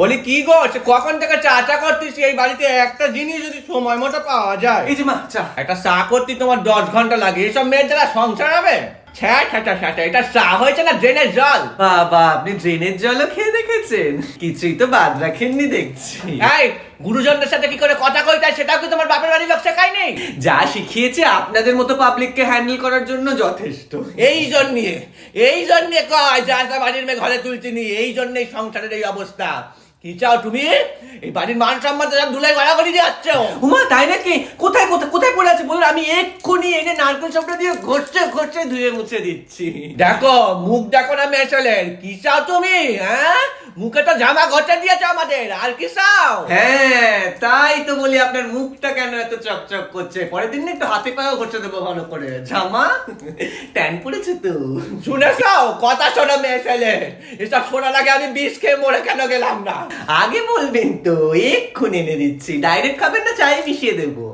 বলি কি গো? সে কখন থেকে চা চা করতেছি এই বাড়িতে একটা জিনিস যদি সময় মতো পাওয়া যায়। এই যে মা চা। একটা চা করতে তোমার দশ ঘণ্টা লাগে। এসব মেয়ের যারা সংসার হবে? ছ্যা ছ্যা ছ্যা ছ্যা ছ্যা, এটা চা হয়েছে না ড্রেনের জল? বাবা আপনি ড্রেনের জলও খেয়ে দেখেছেন? কিছুই তো বাদ রাখেননি দেখছি। এই গুরুজনদের সাথে কি করে কথা কইতে হয় সেটাও কি তোমার বাপের বাড়ির লোক শেখায়নি? যা শিখিয়েছে আপনাদের মতো পাবলিককে হ্যান্ডেল করার জন্য যথেষ্ট। এই জন্যে এই জন্যে কয় যা যা বাড়ির মেয়ে ঘরে তুলছি নি এই জন্যই সংসারের এই অবস্থা। কি চাও তুমি? এই বাড়ির মান সম্মান তো ধুলাই গড়াগড়ি যাচ্ছ। উমা তাই নাকি? কোথায় কোথায় কোথায় পড়ে আছে বলুন? আমি এক্ষুনি এনে নারকেল সবটা দিয়ে ঘষে ঘষে ধুয়ে মুছে দিচ্ছি। দেখো মুখ দেখো না মেশালের। কি চাও তুমি হ্যাঁ? মুখে তো জামা ঘটে দিয়েছ আমাদের আর কি চাও? হ্যাঁ তাই তো বলি আপনার মুখটা কেন এত চকচক করছে? পরের দিন একটু হাতে পায়েও ঘষে দেবো ভালো করে। জামা? ট্যান পড়েছে তো। শুনেছ কথা শোনো মেশলের এসব শোনার আগে আমি বিষ খেয়ে মরে কেন গেলাম না? আগে বলবেন তো এক্ষুনি এনে দিচ্ছি। ডাইরেক্ট খাবেন না চায়ে মিশিয়ে দেবো।